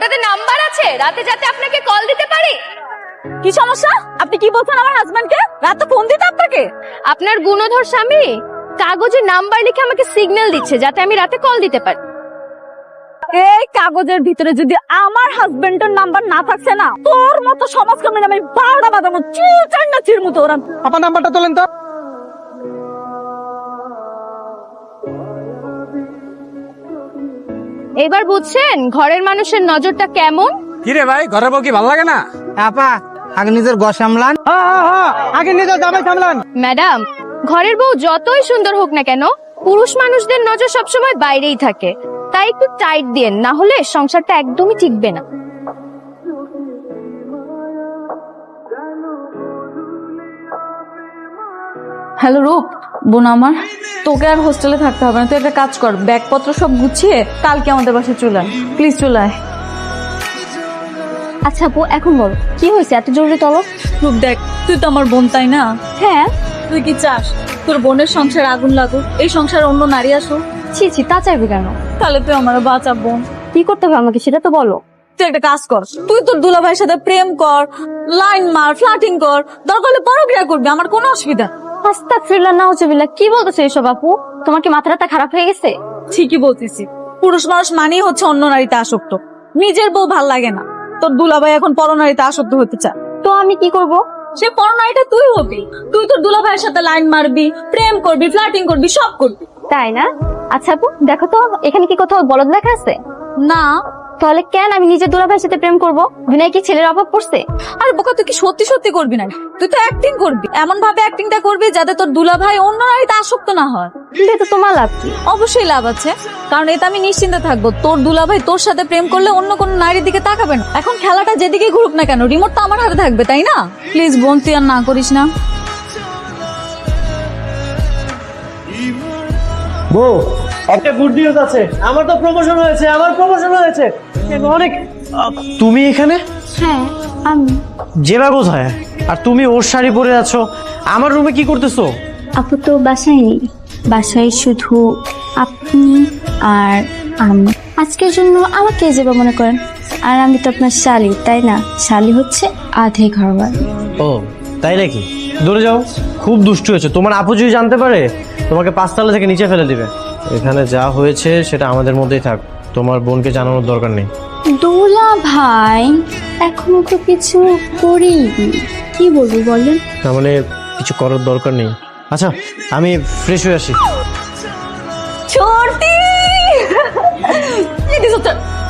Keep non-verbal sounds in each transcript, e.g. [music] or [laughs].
ওটাতে নাম্বার আছে? রাতে যাতে আপনাকে কল দিতে পারি? কি সমস্যা? আপনি কি বলছেন আমার হাজবেন্ডকে রাতে ফোন দিতে আপনাকে। আপনার গুণধর স্বামী কাগজে নাম্বার লিখে আমাকে সিগন্যাল দিচ্ছে, যাতে আমি রাতে কল দিতে পারি। এই কাগজের ভিতরে যদি আমার হাজবেন্ডের নাম্বার না থাকছে না, তোর মতো সমাজকর্মী আমি বারোটা বাদাম চির চার না চির মতো ওরা। আপনার নাম্বারটা তোলেন তো। এবার বুঝছেন ঘরের মানুষের নজরটা কেমন? কি রে ভাই ঘরের বউ কি ভালো লাগে না? আপা আগে নিজের গ সামলান। আগে নিজের জামাই সামলান। ম্যাডাম ঘরের বউ যতই সুন্দর হোক না কেন পুরুষ মানুষদের নজর সবসময় বাইরেই থাকে। তাই একটু টাইট দিয়েন না হলে সংসারটা একদমই টিকবে না। হ্যালো রূপ বোন আমার তোকে আর হোস্টেলে থাকতে হবে না। তুই একটা কাজ কর ব্যাগপত্র সব গুছিয়ে কালকে আমাদের বাসায় চলে আয়। প্লিজ চলে আয়। আচ্ছা আপু এখন বল কি হয়েছে? এত জরুরি তলব? রূপ দেখ তুই তো আমার বোন তাই না? হ্যাঁ। তুই কি চাস? তোর বোনের সংসার আগুন লাগুক এই সংসার অন্য নারী আসুক? ছি ছি তা চাইবে কেন? তাহলে তুই আমার বাঁচা বোন। কি করতে হবে আমাকে সেটা তো বলো। তুই একটা কাজ কর তুই তোর দুলা ভাইয়ের সাথে প্রেম কর লাইন মার ফ্লাটিং কর দরকার হলে পরক্রিয়া করবি আমার কোনো অসুবিধা। আস্তাগফিরুল্লাহ নাউজুবিল্লাহ কি বলতেছো আপু? তোমার কি মাথাটা খারাপ হয়ে গেছে? ঠিকই বলতেছি। পুরুষ মানুষ মানেই হচ্ছে অন্য নারীতে আসক্ত। নিজের বউ ভালো লাগে না। তোর দুলাভাই এখন পরনারীতে আসক্ত হতে চায়। তো আমি কি করব? সে পরনারীটা তুই হবি। তুই তোর দুলাভাইয়ের সাথে লাইন মারবি প্রেম করবি ফ্লাটিং করবি সব করবি। তাই না? আচ্ছা আপু দেখো তো এখানে কি কোথাও বলদ লেখা আছে? না। তাহলে কেন আমি নিজের দুলাভাইয়ের সাথে প্রেম করব? বিনয় কি ছেলের অভাব পড়ছে? আরে বোকা তুই কি সত্যি সত্যি করবি না তুই তো অ্যাক্টিং করবি। এমন ভাবে অ্যাক্টিংটা করবি যাতে তোর দুলাভাই অন্য নারীতে আসক্ত না হয়। কিন্তু তো তোমার লাভ। কি অবশ্যই লাভ আছে। কারণ এতে আমি নিশ্চিন্তে থাকব। তোর দুলাভাই তোর সাথে প্রেম করলে অন্য কোনো নারীর দিকে তাকাবে না। এখন খেলাটা যেদিকে ঘুরুক না কেন রিমোট তো আমার হাতে থাকবে তাই না? প্লিজ বোন তুই আর না করিস না। বউ একটা গুড নিউজ আছে। আমার তো প্রমোশন হয়েছে আমার প্রমোশন হয়েছে। অনেক তুমি এখানে? হ্যাঁ আমি। জেবা কোথায়? আর তুমি ওর শাড়ি পরে আছো। আমার রুমে কি করতেছো? আপু তো বাসায় নেই। বাসায় শুধু আপনি আর আমি। আজকের জন্য আমাকে যাবে মনে করেন। আর আমি তো আপনার শালি তাই না? শালি হচ্ছে আধে ঘরবার ও তাই নাকি? দূরে যাও। খুব দুষ্টু হয়েছে। তোমার আপু যদি জানতে পারে তোমাকে পাঁচতলা থেকে নিচে ফেলে দিবে। এখানে যা হয়েছে সেটা আমাদের মধ্যেই থাক। তোমার বোনকে জানানোর দরকার নেই। দোলা ভাই এখনও তো কিছু করিনি। কি বলব বলেন? তার মানে কিছু করার দরকার নেই। আচ্ছা আমি ফ্রেশ হয়ে আসি। ছোটি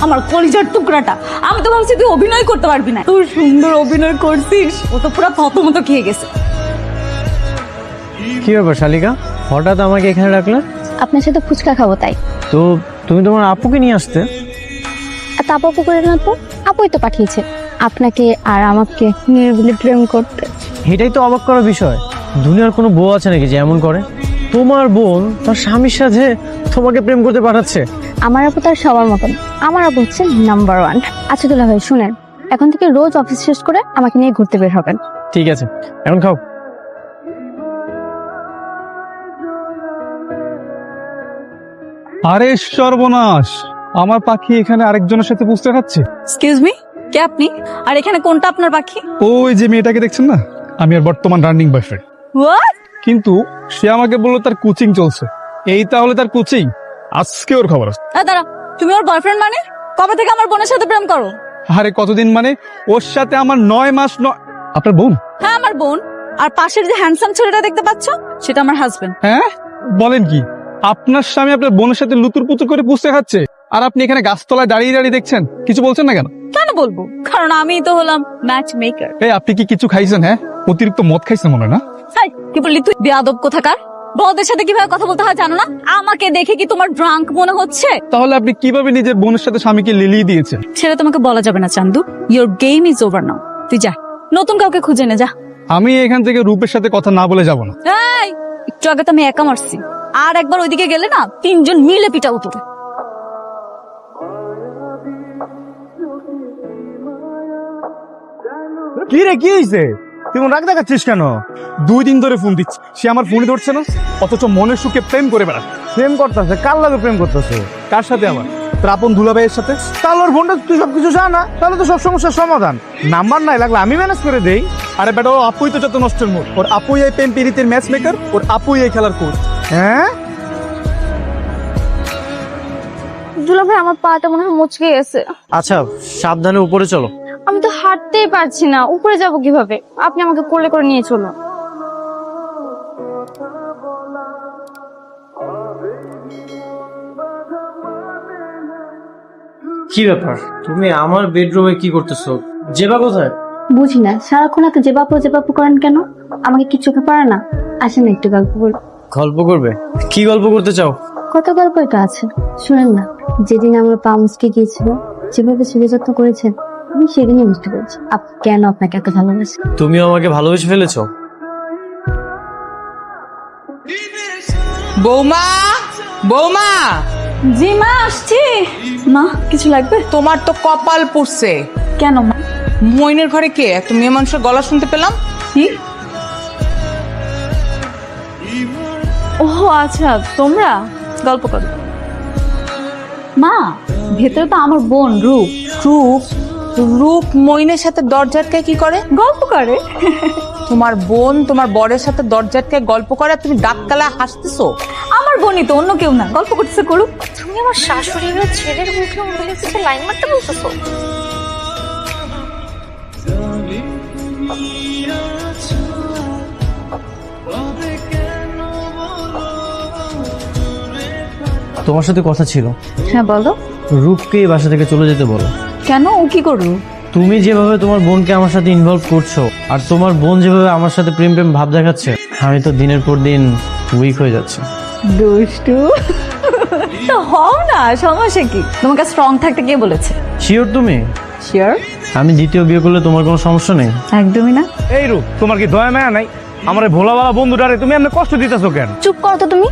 আমার কলিজার টুকরাটা আমি তো ভাবছি তুই অভিনয় করতে পারবি না। তুই সুন্দর অভিনয় করছিস ও তো পুরো থত মতো খেয়ে গেছে। কি ব্যাপার শালিকা? হঠাৎ আমাকে এখানে রাখলে? আপনার সাথে ফুচকা খাব তাই। তো তুমি তোমার আপুকে নিয়ে আসতে। আর তাপ আপু করে না তো আপুই তো পাঠিয়েছে। আপনাকে আর আমাকে নির্বিলি প্রেম করতে। এটাই তো অবাক করার বিষয়। দুনিয়ার কোনো বউ আছে নাকি যে এমন করে? তোমার বোন তার স্বামীর সাথে তোমাকে প্রেম করতে পাঠাচ্ছে। আমার আপু তার সবার মতন। আমার আপু হচ্ছে নাম্বার ওয়ান আচ্ছা দুলা ভাই শুনেন। এখন থেকে রোজ অফিস শেষ করে আমাকে নিয়ে ঘুরতে বের হবেন। ঠিক আছে। এখন খাও। আরে সর্বনাশ আমার পাখি এখানে আরেকজনের সাথে পুষতে খাচ্ছে। এক্সকিউজ মি কে আপনি? আর এখানে কোনটা আপনার পাখি? ওই যে মেয়েটাকে দেখছেন না? আমি আর বর্তমান রানিং বয়ফ্রেন্ড হোয়াট কিন্তু সে আমাকে বলল তার কোচিং চলছে। এই তাহলে তার কোচিং আজকে ওর খবর আছে। দাঁড়া তুমি ওর বয়ফ্রেন্ড মানে? কবে থেকে আমার বোনের সাথে প্রেম করো? আরে কতদিন মানে? ওর সাথে আমার নয় মাস নয় আপনার বোন? হ্যাঁ আমার বোন। আর পাশের যে হ্যান্ডসাম ছেলেটা দেখতে পাচ্ছ সেটা আমার হাজবেন্ড হ্যাঁ? বলেন কি? আপনার স্বামী আপনার বোনের সাথে লুতুর পুতুর করে পুষতে খাচ্ছে? আর আপনি এখানে গাছতলায় দাঁড়িয়ে দাঁড়িয়ে দেখছেন? কিছু বলছেন না কেন? কেন বলব? কারণ আমি তো হলাম ম্যাচ মেকার এই আপনি কি কিছু খাইছেন হ্যাঁ? অতিরিক্ত মদ খাইছেন মনে হয় না? কি বললি তুই? বেয়াদব কোথাকার? বড়দের সাথে কীভাবে কথা বলতে হয় জানো না? আমাকে দেখে কি তোমার ড্রাঙ্ক মনে হচ্ছে? তাহলে আপনি কীভাবে নিজের বোনের সাথে স্বামীকে লিলিয়ে দিয়েছেন? সেটা তোমাকে বলা যাবে না Chandu. Your game is over now তুই যা নতুন কাউকে খুঁজে নে যা। আমি এখান থেকে রূপের সাথে কথা না বলে যাব না। এই! একটু আগে তো আমি একা মারছি। আর একবার ওইদিকে গেলে না তিনজন মিলে পিটাও তোকে কি রে, কি হয়েছে তুই রাগ দেখাচ্ছিস কেন? দুই দিন ধরে ফোন দিচ্ছি। সে আমার ফোনই ধরছে না, অথচ মনের সুখে প্রেম করে বেড়াচ্ছে। প্রেম করতেছে, কার লাগে প্রেম করতেছে? কার সাথে আমার? তোর আপন দুলাভাইয়ের সাথে? তাহলে ওর বোনটা তুই সবকিছু জানা, তাহলে তো সব সমস্যার সমাধান। নাম্বার নাই লাগলে আমি ম্যানেজ করে দেই। আরে বেটা ও আপুই তো যত নষ্টের মোড় ওর আপুই এই প্রেম পিরিতের ম্যাচ মেকার ওর আপুই এই খেলার কোচ হ্যাঁ? দুলা ভাই আমার পাটা মনে হয় মুচকে গেছে। আচ্ছা সাবধানে উপরে চলো। আমি তো হাঁটতেই পারছি না। উপরে যাব কীভাবে? আপনি আমাকে কোলে করে নিয়ে চলুন। কি ব্যাপার? তুমি আমার বেডরুমে কি করতেছো? জেবা কোথায়? বুঝি না। সারাক্ষণ এত জেবাপু জেবাপু করেন কেন? আমাকে কি চোখে পড়ে না? আসেন না একটু গল্প বল গল্প করবে? কি গল্প করতে চাও? কত গল্প এটা আছে? শুনেন না যেদিন আমার পা মুসকে গিয়েছিল যেভাবে যত্ন করেছেন আমি সেদিনই বুঝতে পেরেছি। আপ কেন আপনাকে এত ভালোবাসি? তুমিও আমাকে ভালোবেসে ফেলেছো? বৌমা বৌমা! জি মা আসছি। মা কিছু লাগবে? তোমার তো কপাল পড়ছে। কেন মা? মইনের ঘরে কে? একটা মেয়ে মানুষের গলা শুনতে পেলাম। কি? ও আচ্ছা তোমরা? গল্প করো। মা ভেতরে তো আমার বোন রূপ। রূপ? রূপ মইনের সাথে দরজাটকায় কি করে? গল্প করে। তোমার বোন তোমার বরের সাথে দরজাটকায় গল্প করে আর তুমি ডাককালা হাসতেছো? আমার বোনই তো অন্য কেউ না। গল্প করতেছে করুক। তুমি আমার শাশুড়ি ছেলের মুখে কিছু লাইন মারতে বলতেছো? তোমার সাথে কথা ছিল। হ্যাঁ বলো। রূপকে এই বাসা থেকে চলে যেতে বলো। কেন? ও কি করল? তুমি যেভাবে তোমার বোনকে আমার সাথে ইনভলভ করছ আর তোমার বোন যেভাবে আমার সাথে প্রেম প্রেম ভাব দেখাচ্ছে আমি তো দিনের পর দিন উইক হয়ে যাচ্ছে। দুষ্টু। তো হও না সমস্যা কি? তোমাকে স্ট্রং থাকতে কে বলেছে? শিওর তুমি? শিওর আমি দ্বিতীয় বিয়ে করলে তোমার কোনো সমস্যা নেই? একদমই না। এই রূপ তোমার কি দয়া মায়া নাই? আমার এই ভোলাওয়ালা বন্ধুটারে তুমি এমনি কষ্ট দিতেছো কেন? চুপ করো তো তুমি।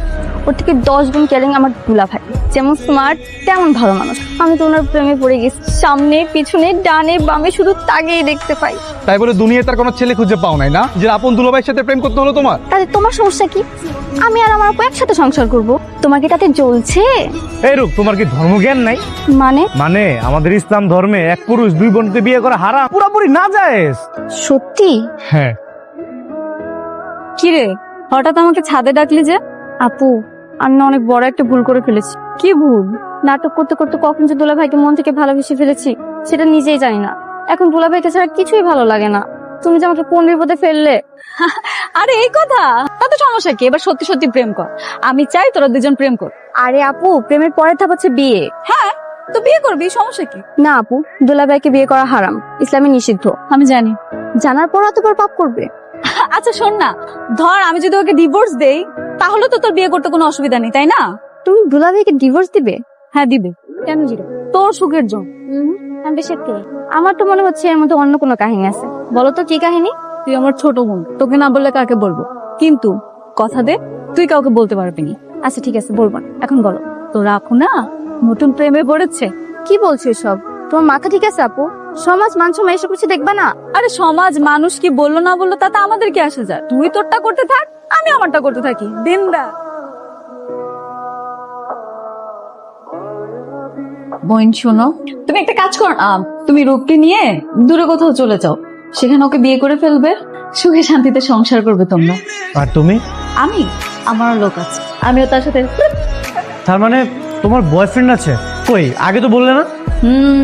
ওর থেকে দশ গুণ কেয়ারিং আমার দুলা ভাই। যেমন স্মার্ট তেমন ভালো মানুষ। আমি তো ওনার প্রেমে পড়ে গেছি। সামনে পিছনে ডানে বামে শুধু তাকেই দেখতে পাই। তাই বলে দুনিয়ায় তার কোনো ছেলে খুঁজে পাও নাই না? যে আপন দুলাভাইয়ের সাথে প্রেম করতে হলো তোমার? তাহলে তোমার সমস্যা কি? আমি আর আমার আপু একসাথে সংসার করব। তোমার কি তাতে জ্বলছে? এই রূপ তোমার কি ধর্মজ্ঞান নাই? মানে? মানে আমাদের ইসলাম ধর্মে এক পুরুষ দুই বোনকে বিয়ে করা হারাম পুরাপুরি না যায় সত্যি? হ্যাঁ। কি রে হঠাৎ আমাকে ছাদে ডাকলি যে? আপু আমি না অনেক বড় একটা ভুল করে ফেলেছি। কি ভুল? নাটক করতে করতে কখন যে দুলা ভাইকে মন থেকে ভালোবেসে ফেলেছি সেটা নিজেই জানি না। এখন দুলা ভাইকে ছাড়া কিছুই ভালো লাগে না। তুমি যে আমাকে কোন বিপদে ফেললে? [laughs] আরে এই কথা! তাতে সমস্যা কি? এবার সত্যি সত্যি প্রেম কর। আমি চাই তোরা দুজন প্রেম কর। আরে আপু প্রেমের পরের ধাপ হচ্ছে বিয়ে। হ্যাঁ তো বিয়ে করবি সমস্যা কি? না আপু দুলা ভাইকে বিয়ে করা হারাম। ইসলামে নিষিদ্ধ। আমি জানি। জানার পর অতবার পাপ করবে। আচ্ছা শোন না। ধর আমি যদি ওকে ডিভোর্স দেই তাহলে তো তোর বিয়ে করতে কোনো অসুবিধা নেই তাই না? তুমি দুলা ভাইকে ডিভোর্স দিবে? হ্যাঁ দিবে। কেন দিবে? তোর সুখের জন্য। আমি বেশি আমার তো মনে হচ্ছে এর মধ্যে অন্য কোনো কাহিনী আছে। বলো তো কি কাহিনী? তুই আমার ছোট বোন তোকে না বললে কাকে বলব? কিন্তু কথা দে তুই কাউকে বলতে পারবি না। আচ্ছা ঠিক আছে বলব না। এখন বলো। তোর আপু না নতুন প্রেমে পড়েছে। কি বলছো সব তোমার মাথা ঠিক আছে আপু? সমাজ মান সময় এসব কিছু দেখবা না? আরে সমাজ মানুষ কি বলল না বলল তাতে আমাদের কি আসে যায়? তুই তোরটা করতে থাক আমি আমারটা করতে থাকি। দিন দা। বোন শোনো। তুমি একটা কাজ কর আম, তুমি রূপকে নিয়ে দূরে কোথাও চলে যাও। সেখানে ওকে বিয়ে করে ফেলবে। সুখে শান্তিতে সংসার করবে তোমরা। আর তুমি? আমি? আমারও লোক আছে। আমিও তার সাথে তার মানে তোমার বয়ফ্রেন্ড আছে? কই? আগে তো বললে না? হুম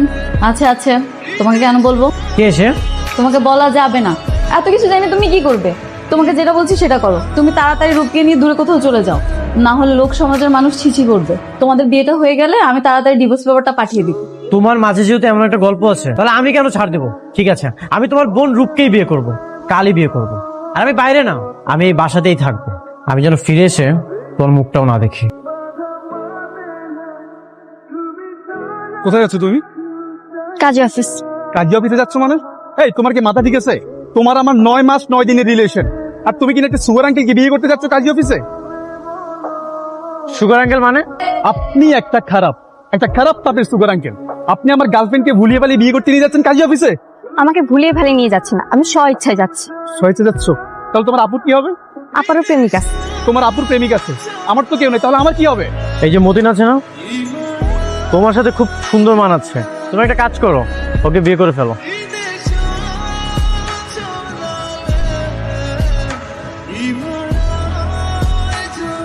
আছে আছে। তোমাকে কেন বলব? কে এসে তোমাকে বলা যাবে না। এত কিছু জানি তুমি কি করবে? তোমাকে যেটা বলছি সেটা করো। তুমি তাড়াতাড়ি রূপকে নিয়ে দূরে কোথাও চলে যাও। না হলে লোক সমাজের মানুষ ছিছি করবে। তোমাদের বিয়েটা হয়ে গেলে আমি তাড়াতাড়ি ডিভোর্স পেপারটা পাঠিয়ে দিব। তোমার মাঝে যেহেতু এমন একটা গল্প আছে তাহলে আমি কেন ছাড় দেবো? ঠিক আছে আমি তোমার বোন রূপকেই বিয়ে করব কালই বিয়ে করব। আর আমি বাইরে না আমি এই বাসাতেই থাকব। আমি যেন ফিরে এসে তোমার মুখটাও না দেখি। কোথায় যাচ্ছ তুমি? কাজে অফিস। কাজী অফিসে যাচ্ছ মানে? এই তোমার কি মাথা ঠিক আছে? তোমার আমার নয় মাস নয় দিনের রিলেশন আর তুমি কিনা একটা সুগার আঙ্কেলকে বিয়ে করতে যাচ্ছ কাজী অফিসে? সুগার আঙ্কেল মানে? আপনি একটা খারাপ একটা খারাপ তাপের সুগার আঙ্কেল আপনি আমার গার্লফ্রেন্ডকে ভুলিয়ে পালিয়ে বিয়ে করতে নিয়ে যাচ্ছেন কাজী অফিসে? আমাকে ভুলিয়ে ভালে নিয়ে যাচ্ছে না আমি স্ব ইচ্ছায় যাচ্ছি। সয়েছে যাচ্ছ? তাহলে তোমার আপুর কি হবে? আপারও প্রেমিক আছে। তোমার আপুর প্রেমিক আছে। আমার তো কেউ নেই তাহলে আমার কি হবে? এই যে মতিন আছে না? তোমার সাথে খুব সুন্দর মানাচ্ছে। তুমি একটা কাজ করো ওকে বিয়ে করে ফেলো।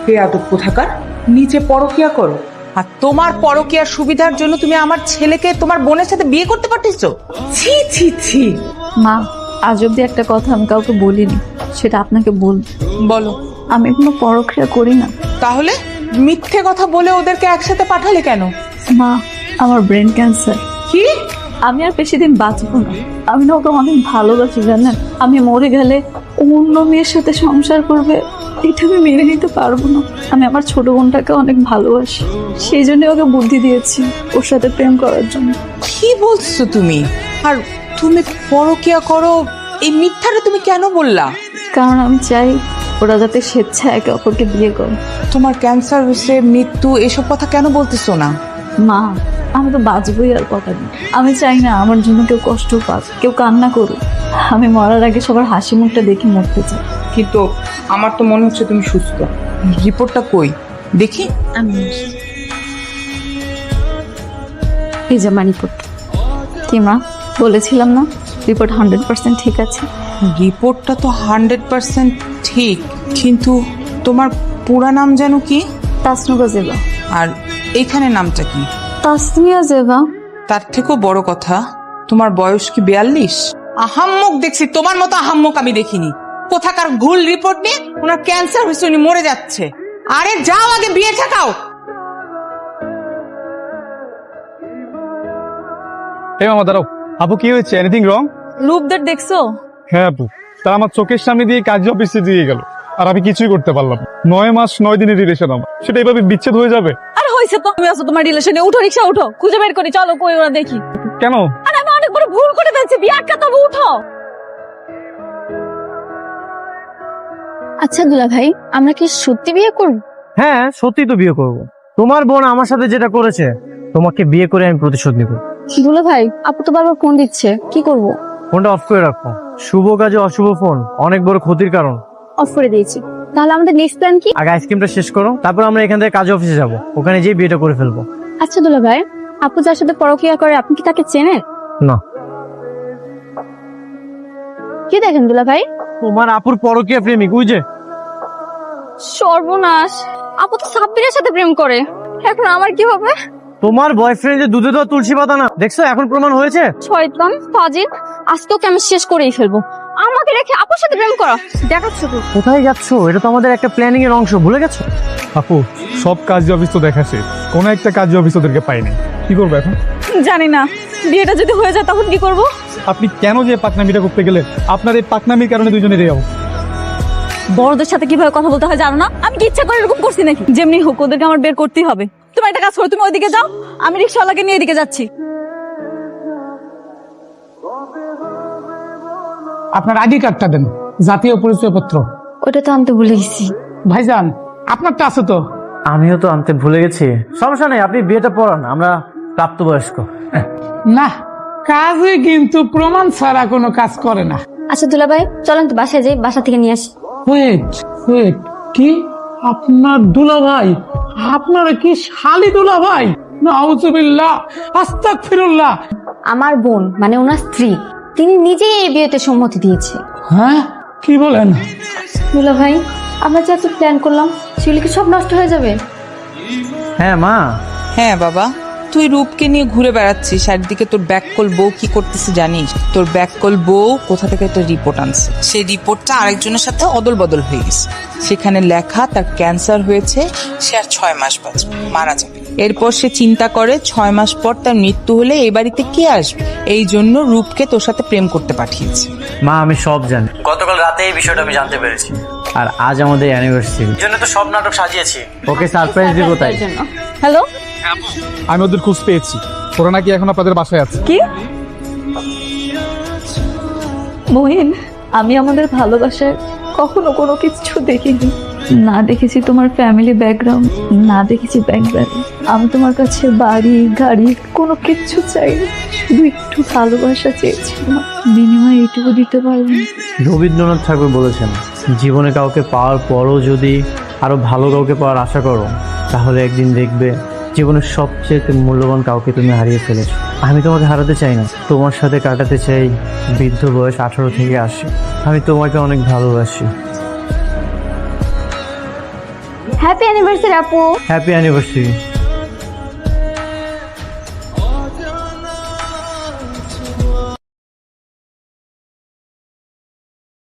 হে আদব কোথাকার? নিচে পরকিয়া করো। আর তোমার পরকিয়ার সুবিধার জন্য তুমি আমার ছেলেকে তোমার বোনের সাথে বিয়ে করতে পারতেছো? ছি ছি ছি। মা আজ অব্দি একটা কথা আমি কাউকে বলিনি সেটা আপনাকে বল বলো। আমি কোনো পরক্রিয়া করি না। তাহলে মিথ্যে কথা বলে ওদেরকে একসাথে পাঠালে কেন? মা আমার ব্রেন ক্যান্সার কি? আমি আর বেশি দিন বাঁচবো না। আমি না ওকে অনেক ভালোবাসি জানেন? আমি মরে গেলে অন্য মেয়ের সাথে সংসার করবে এটা আমি মেনে নিতে পারব না। আমি আমার ছোট বোনটাকে অনেক ভালোবাসি। সেই জন্য ওকে বুদ্ধি দিয়েছি ওর সাথে প্রেম করার জন্য। কি বলছো তুমি? আর তুমি পরকিয়া করো এই মিথ্যাটা তুমি কেন বললা? কারণ আমি চাই ওরা যাতে স্বেচ্ছা একে অপরকে বিয়ে করে। তোমার ক্যান্সার হয়েছে মৃত্যু এসব কথা কেন বলতেছো না? মা আমি তো বাঁচবই আর কথা নেই। আমি চাই না আমার জন্য কেউ কষ্ট পাক কেউ কান্না করুক। আমি মরার আগে সবার হাসি মুখটা দেখে মরতে চাই। কিন্তু আমার তো মনে হচ্ছে তুমি সুস্থ। রিপোর্টটা কই? দেখি। আমি এই যে আমার রিপোর্ট। কি মা? বলেছিলাম না? রিপোর্ট হান্ড্রেড পার্সেন্ট ঠিক আছে। রিপোর্টটা তো হান্ড্রেড পার্সেন্ট ঠিক কিন্তু তোমার পুরা নাম যেন কি? তাসনুবা জেবা আর এইখানে নামটা কি? তাসমিয়া জেবা। তার থেকেও বড় কথা তোমার বয়স কি বিয়াল্লিশ? আহাম্মক দেখছি তোমার মতো আহাম্মক আমি দেখিনি। কোথাকার ভুল রিপোর্ট নিয়ে ওনার ক্যান্সার হয়েছে উনি মরে যাচ্ছে। আরে যাও আগে বিয়ে ঠেকাও। এই মামা দাঁড়াও। আপু কি হয়েছে? এনিথিং রং রূপদের দেখছ? হ্যাঁ আপু। তারা আমার চোখের সামনে দিয়ে কাজ অফিসে দিয়ে গেল। আর আমি কিছুই করতে পারলাম না। নয় মাস নয় দিনের রিলেশন আমার। সেটা এভাবে বিচ্ছেদ হয়ে যাবে? আর হয়েছে তো। তুমি আছো তোমার রিলেশনে উঠো রিক্সা উঠো। খুঁজে বের করি। চলো কই ওরা দেখি। কেন? আর আমি অনেক বড় ভুল করে ফেলছি। বিয়ে আটকা তবে উঠো। আচ্ছা দুলা ভাই আমরা কি সত্যি বিয়ে করব? হ্যাঁ সত্যি তো বিয়ে করব। তোমার বোন আমার সাথে যেটা করেছে তোমাকে বিয়ে করে আমি প্রতিশোধ নিব। দুলা ভাই আপু তো বারবার ফোন দিচ্ছে। কি করব? ফোনটা অফ করে রাখো। শুভ কাজে অশুভ ফোন অনেক বড় ক্ষতির কারণ। অফ করে দিয়েছি। তাহলে আমাদের নেক্সট প্ল্যান কি? আগে আইসক্রিমটা শেষ করো তারপর আমরা এখান থেকে কাজ অফিসে যাব। ওখানে যেয়ে বিয়েটা করে ফেলব। আচ্ছা দুলা ভাই আপু যার সাথে পরকিয়া করে আপনি কি তাকে চেনেন? না। কি দেখেন দুলা ভাই? তোমার আপুর পরকীয়া প্রেমিক ওই যে। সর্বনাশ। আপু তো সাব্বিরের সাথে প্রেম করে। এখন আমার কি হবে? তোমার বয়ফ্রেন্ড যে দুধে দেওয়া তুলসী পাতা না দেখছ এখন প্রমাণ হয়েছে? শয়তান ফাজিল আজ তোকে আমি শেষ করেই ফেলব। আমাকে রেখে আপুর সাথে প্রেম করা। দেখাচ্ছ তো কোথায় যাচ্ছো? এটা তো আমাদের একটা প্ল্যানিং এর অংশ ভুলে গেছো? আপু সব কাজ অফিস তো দেখা শেষ। কোনো একটা কাজ অফিস ওদেরকে পাইনি কি করব এখন? জানি না। বিয়েটা যদি হয়ে যায় তখন কি করব? আপনি কেন যে পাকনামিটা করতে গেলেন আপনার এই পাকনামির কারণে দুজনের এই অবস্থা। বড়দের সাথে কীভাবে কথা বলতে হয় জানো না? আমি কি ইচ্ছা করে এরকম করছি নাকি? যেমনি হোক ওদেরকে আমার বের করতেই হবে। তুমি একটা কাজ করো তুমি ওইদিকে যাও। আমি রিক্সাওয়ালাকে নিয়ে এদিকে যাচ্ছি। আপনার আইডি কার্ডটা দেন জাতীয় পরিচয়পত্র ওটা তো আনতে ভুলে গেছি। ভাইজান আপনারটা আছে তো? আমিও তো আনতে ভুলে গেছি। সমস্যা নেই আপনি বিয়েটা পড়ান আমরা প্রাপ্তবয়স্ক। না কাজে কিন্তু প্রমাণ ছাড়া কোনো কাজ করে না। আচ্ছা দুলা ভাই চলেন তো বাসায় যাই বাসা থেকে নিয়ে আসি। ওয়েট ওয়েট কি? আপনার দুলা ভাই আপনারা কি শালি দুলা ভাই? নাউজুবিল্লাহ আস্তাক ফিরুল্লাহ আমার বোন মানে ওনার স্ত্রী। তিনি নিজেই এই বিয়েতে সম্মতি দিয়েছে। হ্যাঁ? কি বলেন? দুলা ভাই আমরা যে এত প্ল্যান করলাম সেগুলি কি সব নষ্ট হয়ে যাবে? হ্যাঁ মা। হ্যাঁ বাবা। তুই রূপকে নিয়ে ঘুরে বেড়াচ্ছিস একদিকে তোর ব্যাককল বউ কি করতেছে জানিস? তোর ব্যাককল বউ কোথা থেকে একটা রিপোর্ট আনছে? সেই রিপোর্টটা আরেকজনের সাথে অদল বদল হয়ে গেছে। সেখানে লেখা তার ক্যান্সার হয়েছে সে আর ছয় মাস বাঁচবে মারা যাবে। এরপর সে চিন্তা করে ছয় মাস পর তার মৃত্যু হলে এই বাড়িতে কে আসবে? এই জন্য রূপকে তোর সাথে প্রেম করতে পাঠিয়েছে। মা আমি সব জানি। গতকাল রাতে এই বিষয়টা আমি জানতে পেরেছি। আর আজ আমাদের অ্যানিভার্সারি জন্য তো সব নাটক সাজিয়েছি। ওকে সারপ্রাইজ দিব তাই। হ্যালো? আমি ওদের খোঁজ পেয়েছি। ওরা নাকি এখন আপনাদের বাসায় আছে। কি? মহিন আমি আমাদের ভালোবাসায় কখনো কোনো কিছু দেখিনি। না দেখেছি তোমার ফ্যামিলি ব্যাকগ্রাউন্ড না দেখেছি ব্যাংক ব্যালেন্স আমি তোমার কাছে বাড়ি গাড়ি কোনো কিচ্ছু চাইনি শুধু একটু ভালোবাসা চেয়েছিলাম। বিনিময়ে এইটুকু দিতে পারবেন রবীন্দ্রনাথ ঠাকুর বলেছেন জীবনে কাউকে পাওয়ার পরও যদি আরও ভালো কাউকে পাওয়ার আশা করো তাহলে একদিন দেখবে জীবনের সবচেয়ে মূল্যবান কাউকে তুমি হারিয়ে ফেলেছো। আমি তোমাকে হারাতে চাই না। তোমার সাথে কাটাতে চাই বৃদ্ধ বয়স আঠারো থেকে আশি। আমি তোমাকে অনেক ভালোবাসি। হ্যাপি অ্যানিভার্সারি আপু হ্যাপি অ্যানিভার্সারি